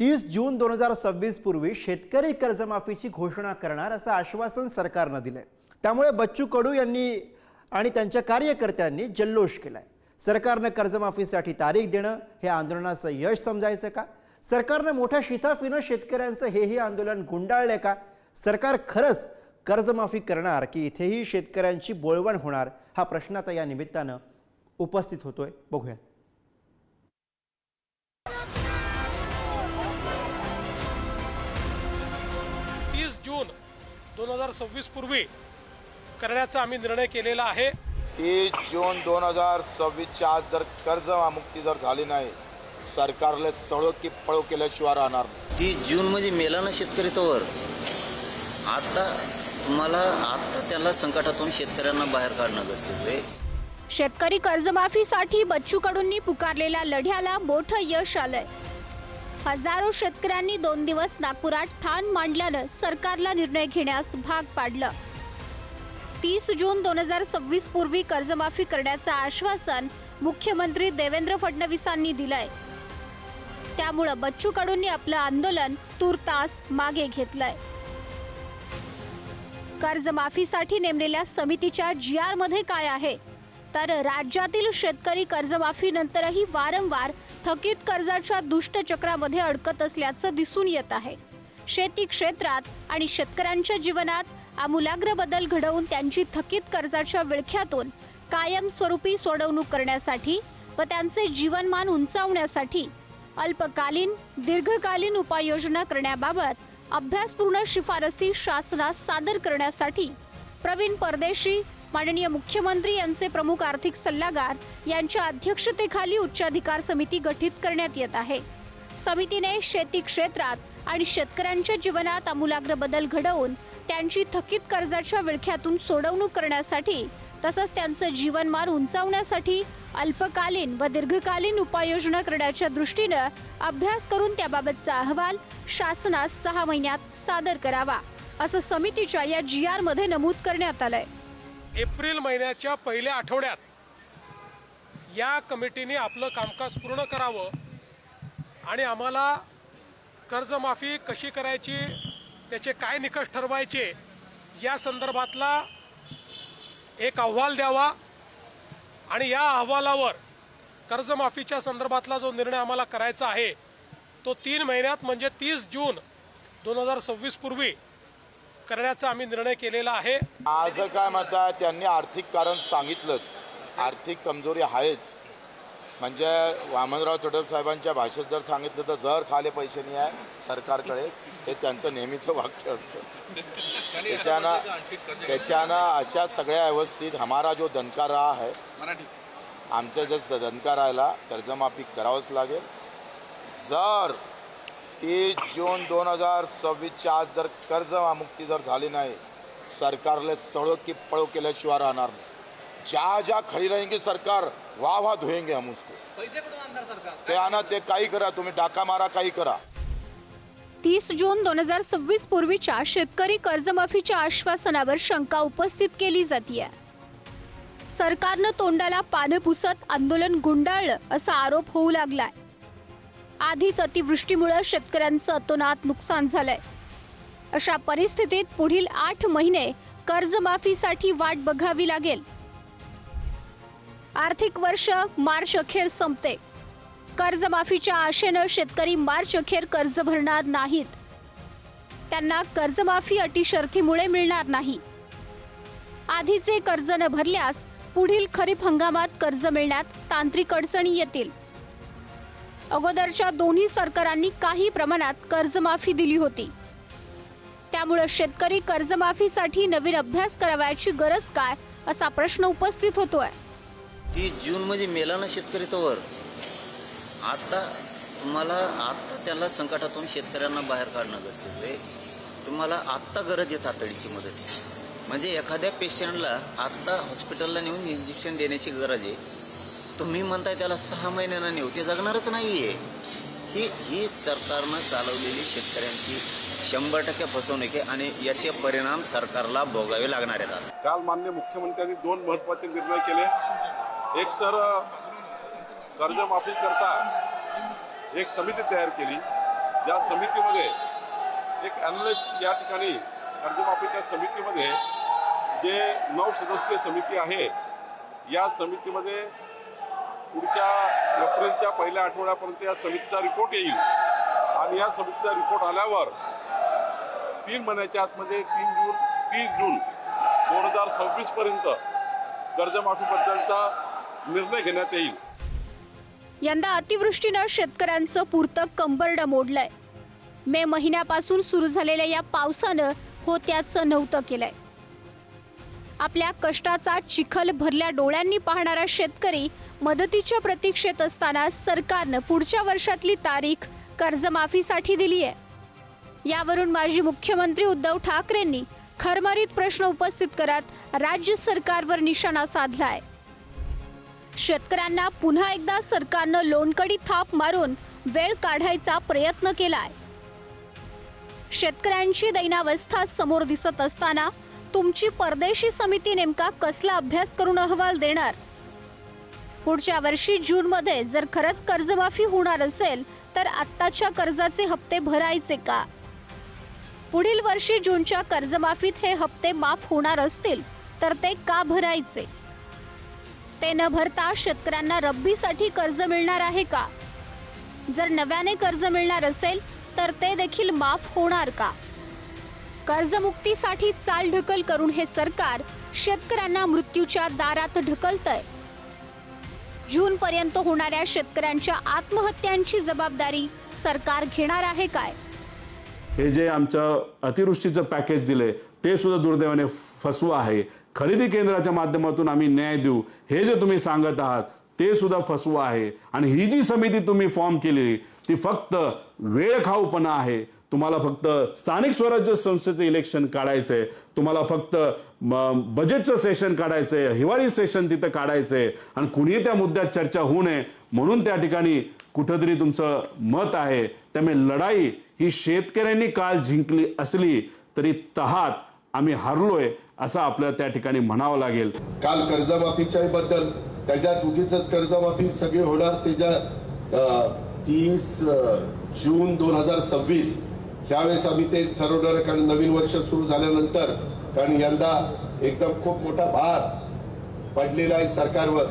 तीस जून दोन हजार सव्वीस पूर्वी शेतकरी कर्जमाफीची घोषणा करणार असं आश्वासन सरकारनं दिलंय. त्यामुळे बच्चू कडू यांनी आणि त्यांच्या कार्यकर्त्यांनी जल्लोष केलाय. सरकारनं कर्जमाफीसाठी तारीख देणं हे आंदोलनाचं यश समजायचं का? सरकारनं मोठ्या शिताफीनं शेतकऱ्यांचं हेही आंदोलन गुंडाळलंय का? सरकार खरंच कर्जमाफी करणार की इथेही शेतकऱ्यांची बोळवण होणार? हा प्रश्न आता या निमित्तानं उपस्थित होतोय. बघूयात. जून दोन हजार सव्वीस पूर्वी करण्याचा आम्ही निर्णय केलेला आहे. तीस जून दोन हजार सव्वीसच्या आज जर कर्जमुक्ती जर झाली नाही सरकारला सळो की पळो केल्याशिवाय राहणार नाही. ती जून म्हणजे मेला ना शेतकरी तोवर. आता मला आता त्याला संकटातून शेतकऱ्यांना बाहेर काढणं गरजेचं आहे. शेतकरी कर्जमाफीसाठी बच्चू कडूंनी पुकारलेल्या लढ्याला मोठं यश आलंय. हजारो शेतकऱ्यांनी दोन दिवस नागपुरात ठाण मांडल्यानं सरकारला निर्णय घेण्यास भाग पाडलं. तीस जून दोन हजार सव्वीस पूर्वी कर्जमाफी करण्याचं आश्वासन मुख्यमंत्री देवेंद्र फडणवीसांनी दिलंय. त्यामुळं बच्चू कडूंनी आपलं आंदोलन तूर्तास मागे घेतलंय. कर्जमाफीसाठी नेमलेल्या समितीच्या जी आरमध्ये काय आहे? तर राज्यातील शेतकरी कर्जमाफीनंतरही वारंवार थकीत कर्जाच्या दुष्टचक्रामध्ये अडकत असल्याचं दिसून येत आहे. शेती क्षेत्रात आणि शेतकऱ्यांच्या जीवनात आमूलाग्र बदल घडवून त्यांची थकीत कर्जाच्या विळख्यातून कायमस्वरूपी सोडवणूक करण्यासाठी व त्यांचे जीवनमान उंचावण्यासाठी अल्पकालीन दीर्घकालीन उपाययोजना करण्याबाबत अभ्यासपूर्ण शिफारसी शासनास सादर करण्यासाठी प्रवीण परदेशी माननीय मुख्यमंत्री यांचे प्रमुख आर्थिक सल्लागार यांच्या अध्यक्षतेखाली उच्चाधिकार समिती गठीत करण्यात येत आहे. समितीने शेती क्षेत्रात आणि शेतकऱ्यांच्या जीवनात आमूलाग्र बदल घडवून त्यांची थकीत कर्जाच्या विळख्यातून सोडवणूक करण्यासाठी तसंच त्यांचं जीवनमान उंचावण्यासाठी अल्पकालीन व दीर्घकालीन उपाययोजना करण्याच्या दृष्टीनं अभ्यास करून त्याबाबतचा अहवाल शासनास सहा महिन्यात सादर करावा असं समितीच्या या जी आरमध्ये नमूद करण्यात आलंय. एप्रिल महिन्याच्या पहिल्या आठवड्यात या कमिटीने आपलं कामकाज पूर्ण करावं आणि आम्हाला कर्जमाफी कशी करायची त्याचे काय निकष ठरवायचे या संदर्भातला एक अहवाल द्यावा आणि या अहवालावर कर्जमाफीच्या संदर्भातला जो निर्णय आम्हाला करायचा आहे तो तीन महिन्यात म्हणजे तीस जून दोन हजार सव्वीस पूर्वी करण्याचा आम्ही निर्णय केलेला आहे. आज काय म्हणतात त्यांनी आर्थिक कारण सांगितलंच. आर्थिक कमजोरी आहेच. म्हणजे वामनराव चढप साहेबांच्या भाषेत जर सांगितलं तर जर खाले पैसे नाही आहे सरकारकडे हे त्यांचं नेहमीचं वाक्य असतं. त्याच्यानं त्याच्यानं अशा सगळ्या व्यवस्थित हमारा जो दणका रहा है आमचं जे दणका राहिला कर्जमाफी करावंच लागेल. जर तीस जून दोन हजार सव्वीसच्या आज जर कर्जमुक्ती जर झाली नाही सरकारला सळो की पळो केल्याशिवाय राहणार नाही. ज्या ज्या खडी रहेंगे सरकार वाह वाह धुएंगे हम उसको. पैसे कुठून आणणार सरकार? ते आणा ते काही करा तुम्ही डाका मारा काही करा. तीस जून दोन हजार सव्वीस पूर्वीच्या शेतकरी कर्जमाफीच्या आश्वासनावर शंका उपस्थित केली जाते सरकारनं तोंडाला पानं पुसत आंदोलन गुंडाळलं असा आरोप होऊ लागलाय. आधीच अतिवृष्टीमुळे शेतकऱ्यांचं अतोनात नुकसान झालंय. अशा परिस्थितीत पुढील आठ महिने कर्जमाफीसाठी वाट बघावी लागेल. आर्थिक वर्ष मार्च अखेर संपते. कर्जमाफीच्या आशेनं शेतकरी मार्च अखेर कर्ज भरणार नाहीत. त्यांना कर्जमाफी अटी शर्थीमुळे मिळणार नाही. आधीचे कर्ज न भरल्यास पुढील खरीप हंगामात कर्ज मिळण्यात तांत्रिक अडचणी येतील. अगोदरच्या दोन्ही सरकारांनी काही प्रमाणात कर्जमाफी दिली होती. त्यामुळे शेतकरी कर्जमाफीसाठी नवीन अभ्यास करावयाची गरज काय असा प्रश्न उपस्थित होतोय. ती जून म्हणजे मेला ना शेतकरी तोवर आता तुम्हाला आत्ता त्याला संकटातून शेतकऱ्यांना बाहेर काढणं गरजेचं आहे. तुम्हाला आत्ता गरज आहे तातडीची मदतीची. म्हणजे एखाद्या पेशंटला आत्ता हॉस्पिटलला नेऊन इंजेक्शन देण्याची गरज आहे. तुम्ही म्हणताय त्याला सहा महिन्यांना नेऊ ते जगणारच नाही आहे ही ही सरकारनं चालवलेली शेतकऱ्यांची शंभर टक्के फसवणूक आहे आणि याचे परिणाम सरकारला भोगावे लागणार आहेत काल माननीय मुख्यमंत्र्यांनी दोन महत्त्वाचे निर्णय केले. एक तर कर्जमाफी करता एक समिती तयार केली. या समितीमध्ये एक ॲनालिस्ट या ठिकाणी कर्जमाफीच्या समितीमध्ये जे नऊ सदस्यीय समिती आहे या समितीमध्ये पुढच्या एप्रिलच्या पहिल्या आठवड्यापर्यंत या समितीचा रिपोर्ट येईल. आणि या समितीचा रिपोर्ट आल्यावर तीन महिन्याच्या आतमध्ये तीन जून तीस जून दोन हजार सव्वीसपर्यंत कर्जमाफीबद्दलचा निर्णय घेण्यात येईल. यंदा अतिवृष्टीनं शेतकऱ्यांचं पुरतं कंबरडं मोडलंय. मे महिन्यापासून सुरू झालेल्या या पावसानं होत्याचं नव्हतं केलंय. आपल्या कष्टाचा चिखल भरल्या डोळ्यांनी पाहणारा शेतकरी मदतीच्या प्रतीक्षेत असताना सरकारनं पुढच्या वर्षातली तारीख कर्जमाफीसाठी दिली आहे. यावरून माजी मुख्यमंत्री उद्धव ठाकरेंनी खरमरीत प्रश्न उपस्थित करत राज्य सरकारवर निशाणा साधलाय. शेतकऱ्यांना पुन्हा एकदा सरकारनं लोणकडी थाप मारून वेळ काढायचा प्रयत्न केलाय. शेतकऱ्यांची दैनावस्था समोर दिसत असताना तुमची परदेशी समिती नेमका कसला अभ्यास करून अहवाल देणार? पुढच्या वर्षी जून मध्ये जर खरंच कर्जमाफी होणार असेल तर आत्ताच्या कर्जाचे हप्ते भरायचे का? पुढील वर्षी जूनच्या कर्जमाफीत हे हप्ते माफ होणार असतील तर ते का भरायचे? ते न भरता शेतकऱ्यांना रब्बीसाठी कर्ज मिळणार आहे का? जर नव्याने कर्ज मिळणार असेल तर ते देखील माफ होणार का? कर्जमुक्तीसाठी चालढकल करून हे सरकार शेतकऱ्यांना मृत्यूच्या दारात ढकलतंय. जून पर्यंत होणाऱ्या शेतकऱ्यांच्या आत्महत्यांची जबाबदारी सरकार घेणार आहे काय? हे जे आमचं अतिवृष्टीचं पॅकेज दिले ते सुद्धा दुर्दैवाने फसवं आहे. खरेदी केंद्राच्या माध्यमातून आम्ही न्याय देऊ. हे जे तुम्ही सांगत आहात ते सुद्धा फसवं आहे. आणि ही जी समिती तुम्ही फॉर्म केली ती फक्त वेळ खाऊपणा आहे. तुम्हाला फक्त स्थानिक स्वराज्य संस्थेचं इलेक्शन काढायचंय. तुम्हाला फक्त बजेटचं सेशन काढायचंय. हिवाळी सेशन तिथं काढायचंय. आणि कुणीही त्या मुद्द्यात चर्चा होऊ नये. म्हणून त्या ठिकाणी कुठंतरी तुमचं मत आहे. त्यामुळे लढाई ही शेतकऱ्यांनी काल जिंकली असली तरी तहात आम्ही हारलोय असं आपल्याला त्या ठिकाणी म्हणावं लागेल. काल कर्जमाफीच्या बद्दल त्याच्यात उगीच कर्जमाफी सगळी होणार. त्याच्या तीस जून दोन हजार सव्वीस ह्यावेळेस आम्ही ते ठरवणार कारण नवीन वर्ष सुरू झाल्यानंतर कारण यंदा एकदम खूप मोठा भार पडलेला आहे सरकारवर.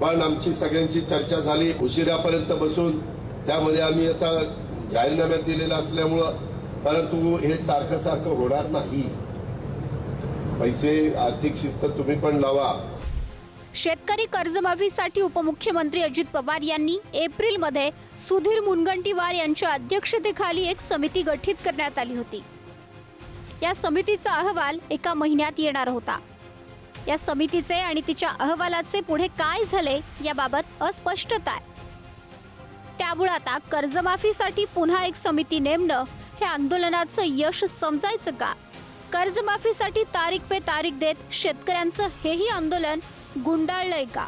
पण आमची सगळ्यांची चर्चा झाली. उशिरापर्यंत बसून त्यामध्ये आम्ही आता जाहीरनाम्यात दिलेला असल्यामुळं परंतु हे सारखं सारखं होणार नाही. पैसे आर्थिक शिस्त तुम्ही पण लावा. शेतकरी कर्जमाफीसाठी उपमुख्यमंत्री अजित पवार यांनी एप्रिलमध्ये सुधीर मुनगंटीवार यांच्या अध्यक्षतेखाली एक समिती गठीत करण्यात आली होती. या समितीचा अहवाल एका महिन्यात येणार होता. या समितीचे आणि तिच्या अहवालाचे पुढे काय झाले याबाबत अस्पष्टता आहे. त्यामुळे आता कर्जमाफीसाठी पुन्हा एक समिती नेमणं हे आंदोलनाचं यश समजायचं का? कर्जमाफीसाठी तारीख पे तारीख देत शेतकऱ्यांचं हेही आंदोलन गुंडाळलंय का?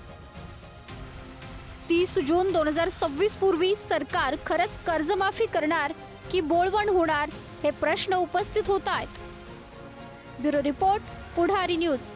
तीस जून दोन हजार सव्वीस पूर्वी सरकार खरंच कर्जमाफी करणार की बोळवण होणार हे प्रश्न उपस्थित होत आहेत ब्युरो रिपोर्ट पुढारी न्यूज.